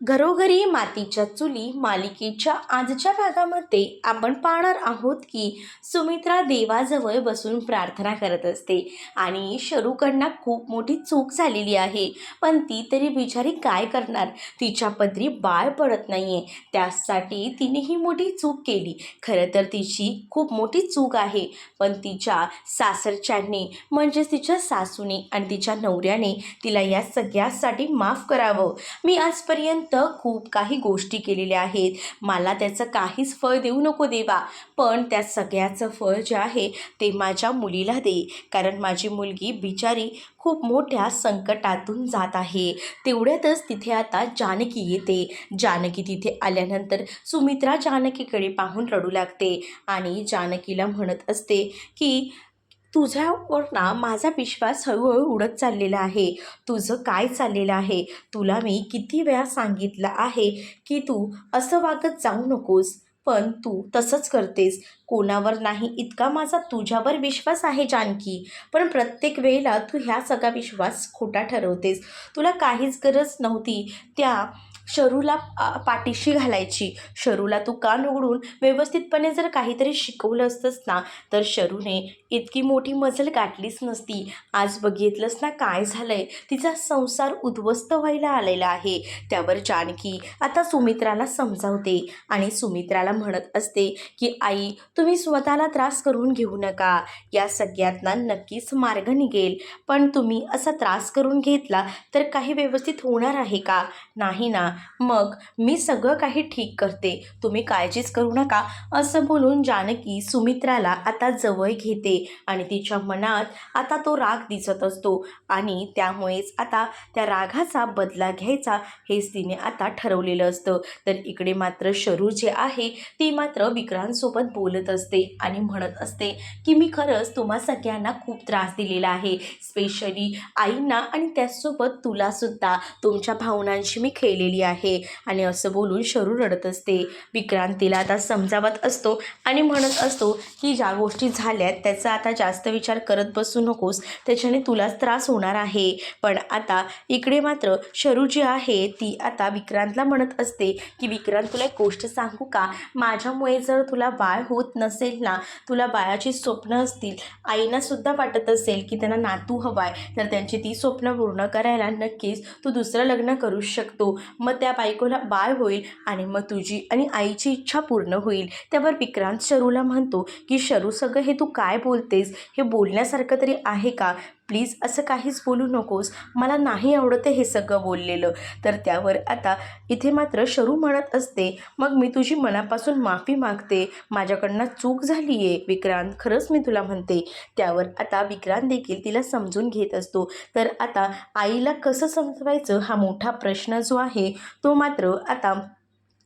घरोघरी मातीच्या चुली मालिकेच्या आजच्या भागामध्ये आपण पाहणार आहोत की सुमित्रा देवाजवळ बसून प्रार्थना करत असते आणि शरूकडनं खूप मोठी चूक झालेली आहे. पण ती तरी बिचारी काय करणार? तिच्या पदरी बाळ पडत नाही आहे त्यासाठी तिने ही मोठी चूक केली. खरं तर तिची खूप मोठी चूक आहे. पण तिच्या सासरच्यांनी म्हणजेच तिच्या सासूने आणि तिच्या नवऱ्याने तिला या सगळ्यासाठी माफ करावं. मी आजपर्यंत खूप काही गोष्टी केलेल्या आहेत. मला त्याचं काहीच फळ देऊ नको देवा. पण त्या सगळ्याचं फळ जे आहे ते माझ्या मुलीला दे. कारण माझी मुलगी बिचारी खूप मोठ्या संकटातून जात आहे. तेवढ्यातच तिथे आता जानकी येते. जानकी तिथे आल्यानंतर सुमित्रा जानकीकडे पाहून रडू लागते. आणि जानकीला म्हणत असते की तुझ्यावर ना माझा विश्वास हळूहळू उडत चाललेला आहे. तुझं काय चाललेलं आहे? तुला मी किती वेळा सांगितलं आहे की तू असं वागत जाऊ नकोस पण तू तसंच करतेस. कोणावर नाही इतका माझा तुझ्यावर विश्वास आहे जानकी. पण प्रत्येक वेळेला तू ह्या सगळा विश्वास खोटा ठरवतेस. तुला काहीच गरज नव्हती. त्या शरूला पाठीशी घालायची. शरूला तू कान उघडून व्यवस्थितपणे जर काहीतरी शिकवलं असतंस ना तर शरूने इतकी मोठी मजल गाठलीच नसती. आज बघितलंस ना काय झालंय? तिचा संसार उद्ध्वस्त व्हायला आलेला आहे. त्यावर जानकी आता सुमित्राला समजावते आणि सुमित्राला म्हणत असते की आई तुम्ही स्वतःला त्रास करून घेऊ नका. या सगळ्यातना नक्कीच मार्ग निघेल. पण तुम्ही असा त्रास करून घेतला तर काही व्यवस्थित होणार आहे का? नाही ना. मग मी सगळं काही ठीक करते. तुम्ही काळजीच करू नका. असं बोलून जानकी सुमित्राला आता जवळ घेते आणि तिच्या मनात आता तो राग दिसत असतो आणि त्यामुळेच आता त्या रागाचा बदला घ्यायचा हेच तिने आता ठरवलेलं असतं. तर इकडे मात्र शरू जे आहे ती मात्र विक्रांतसोबत बोलत असते आणि म्हणत असते की मी खरंच तुम्हा सगळ्यांना खूप त्रास दिलेला आहे. स्पेशली आईंना आणि त्याचसोबत तुलासुद्धा. तुमच्या भावनांशी मी खेळलेली आहे. आणि असं बोलून शरू रडत असते. विक्रांत तिला आता समजावत असतो आणि म्हणत असतो की ज्या गोष्टी झाल्यात त्याचा आता जास्त विचार करत बसू नकोस. त्याच्याने तुलाच त्रास होणार आहे. पण आता इकडे मात्र शरू जी आहे ती आता विक्रांतला म्हणत असते की विक्रांत तुला एक गोष्ट सांगू का? माझ्यामुळे जर तुला बाळ होत नसेल ना तुला बाळाची स्वप्न असतील आईना सुद्धा वाटत असेल की त्यांना नातू हवाय तर त्यांची ती स्वप्न पूर्ण करायला नक्कीच तू दुसरं लग्न करू शकतो. मग त्या बायकोला बाळ होईल आणि मग तुझी आणि आईची इच्छा पूर्ण होईल. त्यावर विक्रांत शरूला म्हणतो की शरू सगळं हे तू काय बोलतेस? हे बोलण्यासारखं तरी आहे का? प्लीज असं काहीच बोलू नकोस. मला नाही आवडते हे सगळं बोललेलं. तर त्यावर आता इथे मात्र शरू म्हणत असते. मग मी तुझी मनापासून माफी मागते. माझ्याकडनं चूक झाली आहे विक्रांत. खरंच मी तुला म्हणते. त्यावर आता विक्रांत देखील तिला समजून घेत असतो. तर आता आईला कसं समजवायचं हा मोठा प्रश्न जो आहे तो मात्र आता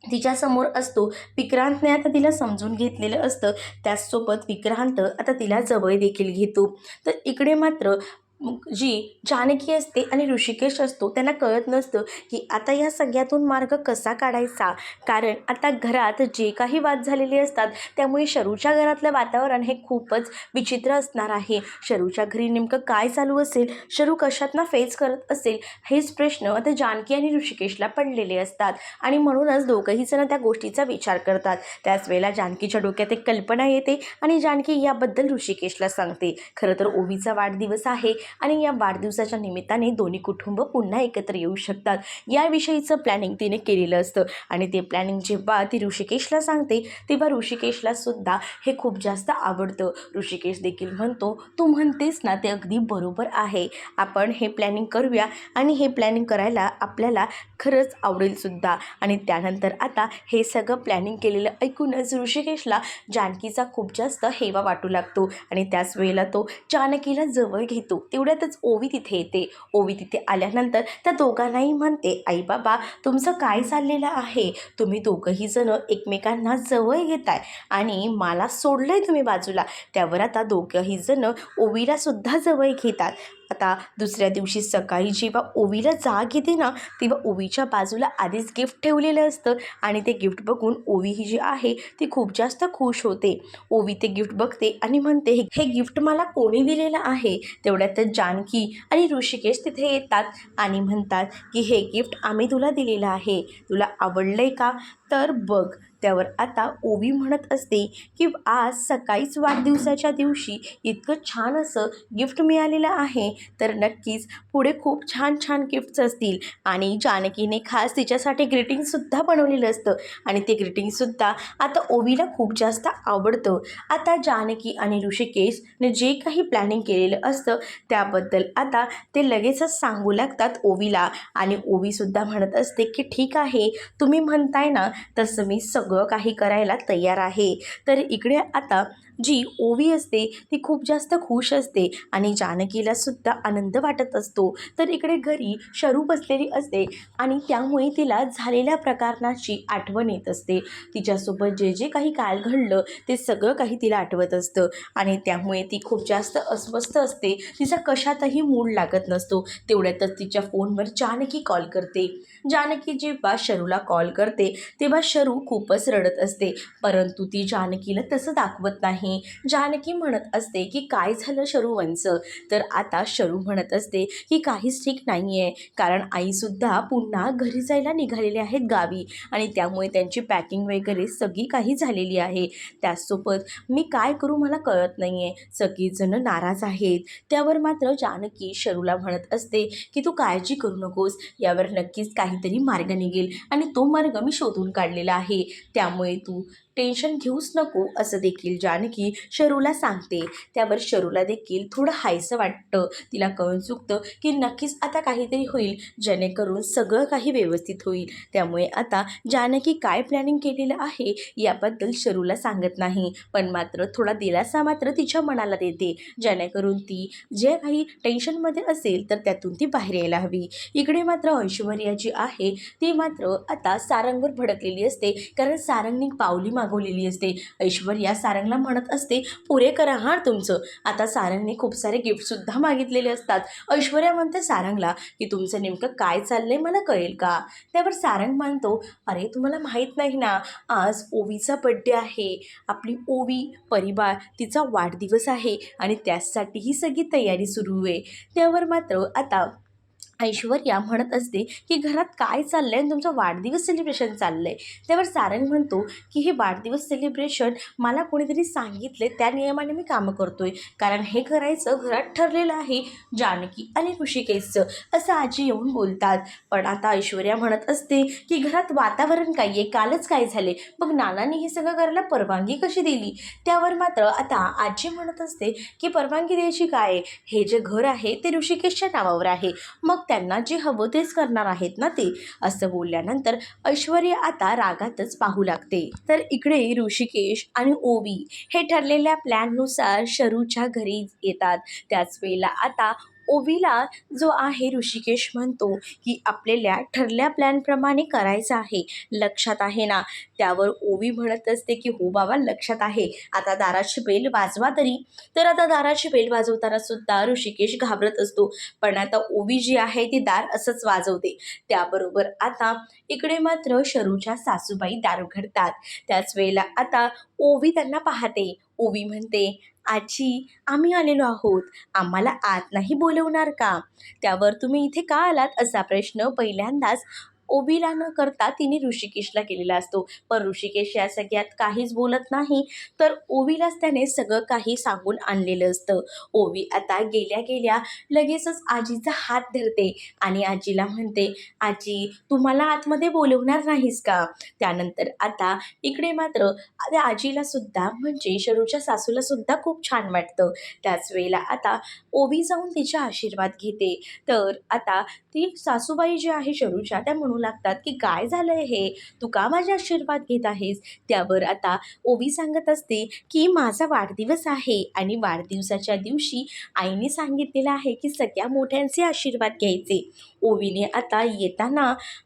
तिच्यासमोर असतो. विक्रांतने आता तिला समजून घेतलेलं असतं. त्याचसोबत विक्रांत आता तिला जवळ देखील घेतो. तर इकडे मात्र जी जानकी असते आणि ऋषिकेश असतो त्यांना कळत नसतं की आता या सगळ्यातून मार्ग कसा काढायचा? कारण आता घरात जे काही वाद झालेले असतात त्यामुळे शरूच्या घरातलं वातावरण हे खूपच विचित्र असणार आहे. शरूच्या घरी नेमकं काय चालू असेल? शरू कशातना फेस करत असेल? हेच प्रश्न आता जानकी आणि ऋषिकेशला पडलेले असतात आणि म्हणूनच दोघंही जण त्या गोष्टीचा विचार करतात. त्याच वेळेला जानकीच्या डोक्यात एक कल्पना येते आणि जानकी याबद्दल ऋषिकेशला सांगते. खरं तर ओवीचा वाढदिवस आहे. आणि या वाढदिवसाच्या निमित्ताने दोन्ही कुटुंब पुन्हा एकत्र येऊ शकतात. याविषयीचं प्लॅनिंग तिने केलेलं असतं. आणि ते प्लॅनिंग जेव्हा ती ऋषिकेशला सांगते तेव्हा ऋषिकेशला सुद्धा हे खूप जास्त आवडतं. ऋषिकेश देखील म्हणतो तू म्हणतेस ना ते अगदी बरोबर आहे. आपण हे प्लॅनिंग करूया. आणि हे प्लॅनिंग करायला आपल्याला खरंच आवडेल सुद्धा. आणि त्यानंतर आता हे सगळं प्लॅनिंग केलेलं ऐकूनच ऋषिकेशला जानकीचा खूप जास्त हेवा वाटू लागतो. आणि त्याच वेळेला तो जानकीला जवळ घेतो. तेवढ्यातच ओवी तिथे येते. ओवी तिथे आल्यानंतर त्या दोघांनाही म्हणते आई बाबा तुमचं काय चाललेलं आहे? तुम्ही दोघंही जण एकमेकांना जवळ घेताय आणि मला सोडलं आहे तुम्ही बाजूला. त्यावर आता दोघंही जण ओवीला सुद्धा जवळ घेतात. आता दुसऱ्या दिवशी सकाळी जेव्हा ओवीला जाग येते ना तेव्हा ओवीच्या बाजूला आधीच गिफ्ट ठेवलेलं असतं आणि ते गिफ्ट बघून ओवी ही जी आहे ती खूप जास्त खुश होते. ओवी ते गिफ्ट बघते आणि म्हणते "हे- हे गिफ्ट मला कोणी दिलेलं आहे? तेवढ्यातच जानकी आणि ऋषिकेश तिथे येतात आणि म्हणतात की हे गिफ्ट आम्ही तुला दिलेलं आहे. तुला आवडलं आहे का? तर बघ त्यावर आता ओवी म्हणत असते की आज सकाळीच वाढदिवसाच्या दिवशी इतकं छान असं गिफ्ट मिळालेलं आहे तर नक्कीच पुढे खूप छान छान गिफ्ट्स असतील. आणि जानकीने खास तिच्यासाठी ग्रीटिंगसुद्धा बनवलेलं असतं. आणि ते ग्रीटिंगसुद्धा आता ओवीला खूप जास्त आवडतं. आता जानकी आणि ऋषिकेशने जे काही प्लॅनिंग केलेलं असतं त्याबद्दल आता ते लगेचच सांगू लागतात ओवीला. आणि ओवीसुद्धा म्हणत असते की ठीक आहे तुम्ही म्हणताय ना तसं मी सगळं काही करायला तयार आहे. तर इकडे आता जी ओवी असते ती खूप जास्त खुश असते आणि जानकीला सुद्धा आनंद वाटत असतो. तर इकडे घरी शरू बसलेली असते आणि त्यामुळे तिला झालेल्या प्रकारणाची आठवण येत असते. तिच्यासोबत जे जे काही काल घडलं ते सगळं काही तिला आठवत असतं आणि त्यामुळे ती खूप जास्त अस्वस्थ असते. तिचा कशातही मूड लागत नसतो. तेवढ्यातच तिच्या फोनवर जानकी कॉल करते. जानकी जेव्हा शरूला कॉल करते तेव्हा शरू खूपच रडत असते. परंतु ती जानकीला तसं दाखवत नाही. जानकी म्हणत असते की काय झालं शरूवंचं तर आता शरू म्हणत असते की काहीच ठीक नाही आहे कारण आईसुद्धा पुन्हा घरी जायला निघालेले आहेत गावी आणि त्यामुळे त्यांची पॅकिंग वगैरे सगळी काही झालेली आहे. त्याचसोबत मी काय करू मला कळत नाही आहे सगळीजणं नाराज आहेत. त्यावर मात्र जानकी शरूला म्हणत असते की तू काळजी करू नकोस. यावर नक्कीच काहीतरी मार्ग निघेल आणि तो मार्ग मी शोधून काढलेला आहे. त्यामुळे तू टेन्शन घेऊच नको असं देखील जानकी शरूला सांगते. त्यावर शरूला देखील थोडं हायसं वाटतं. तिला कळून चुकतं की नक्कीच आता काहीतरी होईल जेणेकरून सगळं काही व्यवस्थित होईल. त्यामुळे आता जानकी काय प्लॅनिंग केलेलं आहे याबद्दल शरूला सांगत नाही. पण मात्र थोडा दिलासा मात्र तिच्या मनाला देते. जेणेकरून ती जे काही टेन्शनमध्ये असेल तर त्यातून ती बाहेर यायला हवी. इकडे मात्र ऐश्वर्या जी आहे ती मात्र आता सारंगवर भडकलेली असते. कारण सारंगने पावली मागवलेली असते. ऐश्वर्या सारंगला म्हणत असते पुरे करा हां तुमचं. आता सारंगने खूप सारे गिफ्टसुद्धा मागितलेले असतात. ऐश्वर्या म्हणते सारंगला की तुमचं नेमकं काय चाललंय मला कळेल का? त्यावर सारंग म्हणतो अरे तुम्हाला माहीत नाही ना आज ओवीचा बड्डे आहे. आपली ओवी परिवार तिचा वाढदिवस आहे आणि त्यासाठी ही सगळी तयारी सुरू आहे. त्यावर मात्र आता ऐश्वर्या म्हणत असते की घरात काय चाललं आहे आणि तुमचं वाढदिवस सेलिब्रेशन चाललं आहे त्यावर सारंग म्हणतो की हे वाढदिवस सेलिब्रेशन मला कोणीतरी सांगितले त्या नियमाने मी कामं करतो आहे कारण हे करायचं घरात ठरलेलं आहे. जानकी आणि ऋषिकेशचं असं आजी येऊन बोलतात. पण आता ऐश्वर्या म्हणत असते की घरात वातावरण काय आहे कालच काय झाले मग नानांनी हे सगळं करायला परवानगी कशी दिली? त्यावर मात्र आता आजी म्हणत असते की परवानगी द्यायची काय आहे? हे जे घर आहे ते ऋषिकेशच्या नावावर आहे. मग त्यांना जे हवं तेच करणार आहेत ना ते? असं बोलल्यानंतर ऐश्वर्या आता रागातच पाहू लागते. तर इकडे ऋषिकेश आणि ओवी हे ठरलेल्या प्लॅननुसार शरूच्या घरी येतात. त्याच वेळेला आता ओवीला जो आहे ऋषिकेश म्हणतो की आपल्याला ठरल्या प्लॅनप्रमाणे करायचं आहे. लक्षात आहे ना? त्यावर ओवी म्हणत असते की हो बाबा लक्षात आहे. आता दाराची बेल वाजवा तरी. तर आता दाराची बेल वाजवताना सुद्धा ऋषिकेश घाबरत असतो. पण आता ओवी जी आहे ती दार असंच वाजवते. त्याबरोबर आता इकडे मात्र शरूच्या सासूबाई दार उघडतात. त्याच वेळेला आता ओवी त्यांना पाहते. ओवी म्हणते आजी आम्ही आलेलो आहोत. आम्हाला आत नाही बोलवणार का? त्यावर तुम्ही इथे का आलात असा प्रश्न पहिल्यांदाच ओबीला न करता तिने ऋषिकेशला केलेला असतो. पण ऋषिकेश या सगळ्यात काहीच बोलत नाही. तर ओवीलाच त्याने सगळं काही सांगून आणलेलं असतं. ओवी आता गेल्या गेल्या लगेचच आजीचा हात धरते आणि आजीला म्हणते आजी तुम्हाला आतमध्ये बोलवणार नाहीस का? त्यानंतर आता इकडे मात्र त्या आजीला सुद्धा म्हणजे शरूच्या सासूला सुद्धा खूप छान वाटतं. त्याच वेळेला आता ओवी जाऊन तिचा आशीर्वाद घेते. तर आता ती सासूबाई जी आहे शरूच्या त्या म्हणून लागतात की काय झालंय हे? तू का माझे आशीर्वाद घेत आहेस? त्यावर आता ओवी सांगत असते की माझा वाढदिवस आहे आणि वाढदिवसाच्या दिवशी आईने सांगितलेलं आहे की सगळ्या मोठ्यांचे आशीर्वाद घ्यायचे. ओवीने आता येताना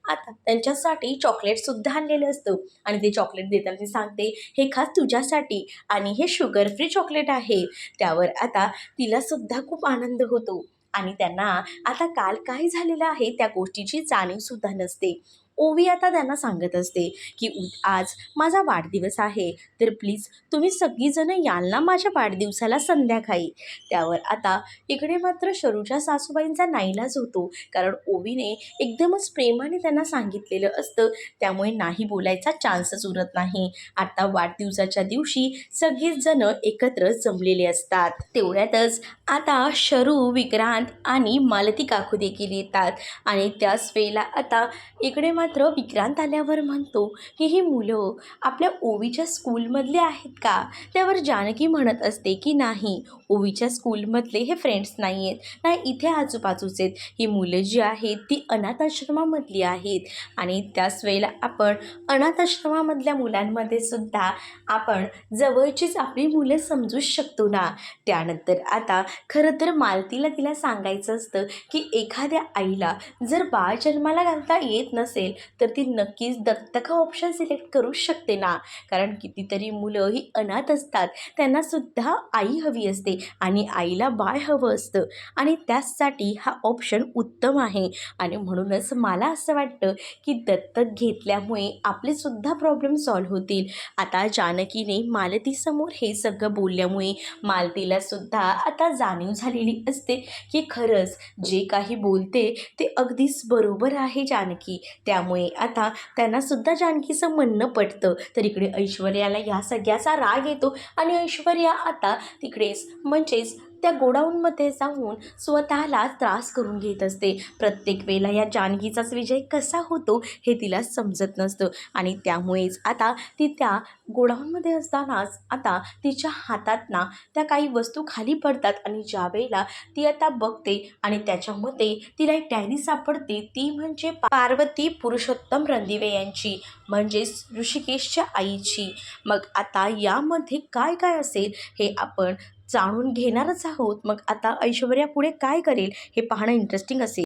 आता त्यांच्यासाठी चॉकलेटसुद्धा आणलेलं असतं. आणि ते चॉकलेट देताना ती सांगते हे खास तुझ्यासाठी आणि हे शुगर फ्री चॉकलेट आहे. त्यावर आता तिलासुद्धा खूप आनंद होतो. आणि त्यांना आता काल काय झालेलं आहे त्या गोष्टीची जाणीवसुद्धा नसते. ओवी आता त्यांना सांगत असते की आज माझा वाढदिवस आहे. तर प्लीज तुम्ही सगळीजणं याल ना माझ्या वाढदिवसाला संध्याकाळी. त्यावर आता इकडे मात्र शरूच्या सासूबाईंचा नाईलाज होतो. कारण ओवीने एकदमच प्रेमाने त्यांना सांगितलेलं असतं. त्यामुळे नाही बोलायचा चान्सच उरत नाही. आता वाढदिवसाच्या दिवशी सगळीच जण एकत्र जमलेले असतात. तेवढ्यातच आता शरू विक्रांत आणि मालती काकू देखील येतात. आणि त्याच वेळेला आता इकडे मात्र विक्रांत आल्यावर म्हणतो की ही मुलं आपल्या ओवीच्या स्कूलमधले आहेत का? त्यावर जानकी म्हणत असते की नाही. ओवीच्या स्कूलमधले हे फ्रेंड्स नाही आहेत ना इथे आजूबाजूचे आहेत. ही मुलं जी आहेत ती अनाथ आश्रमामधली आहेत. आणि त्याच वेळेला आपण अनाथाश्रमामधल्या मुलांमध्ये सुद्धा आपण जवळचीच आपली मुलं समजूच शकतो ना? त्यानंतर आता खरं तर मालतीला तिला सांगायचं असतं की एखाद्या आईला जर बाळ जन्माला घालता येत नसेल तर ती नक्कीच दत्तक हा ऑप्शन सिलेक्ट करूच शकते ना? कारण कितीतरी मुलं ही अनाथ असतात. त्यांनासुद्धा आई हवी असते. आणि आईला बाळ हवं असतं. आणि त्याचसाठी हा ऑप्शन उत्तम आहे. आणि म्हणूनच मला असं वाटतं की दत्तक घेतल्यामुळे आपलेसुद्धा प्रॉब्लेम सॉल्व्ह होतील. आता जानकीने मालतीसमोर हे सगळं बोलल्यामुळे मालतीला सुद्धा आता जाणीव झालेली असते की खरंच जे काही बोलते ते अगदीच बरोबर आहे जानकी. त्यामुळे आता त्यांनासुद्धा जानकीचं म्हणणं पटतं. तर इकडे ऐश्वर्याला या सगळ्याचा राग येतो आणि ऐश्वर्या आता तिकडेच म्हणजेच त्या गोडाऊनमध्ये जाऊन स्वतःला त्रास करून घेत असते. प्रत्येक वेळेला या जानकीचाच विजय कसा होतो हे तिला समजत नसतं आणि त्यामुळेच आता ती त्या गोडाऊनमध्ये असतानाच आता तिच्या हातात ना त्या काही वस्तू खाली पडतात आणि ज्या वेळेला ती आता बघते आणि त्याच्यामध्ये तिला एक डायरी सापडते ती म्हणजे पार्वती पुरुषोत्तम रणदिवे यांची म्हणजेच ऋषिकेशच्या आईची. मग आता यामध्ये काय काय असेल हे आपण जाणून घेणारच आहोत. मग आता ऐश्वर्या पुढे काय करेल हे पाहणं इंटरेस्टिंग असेल.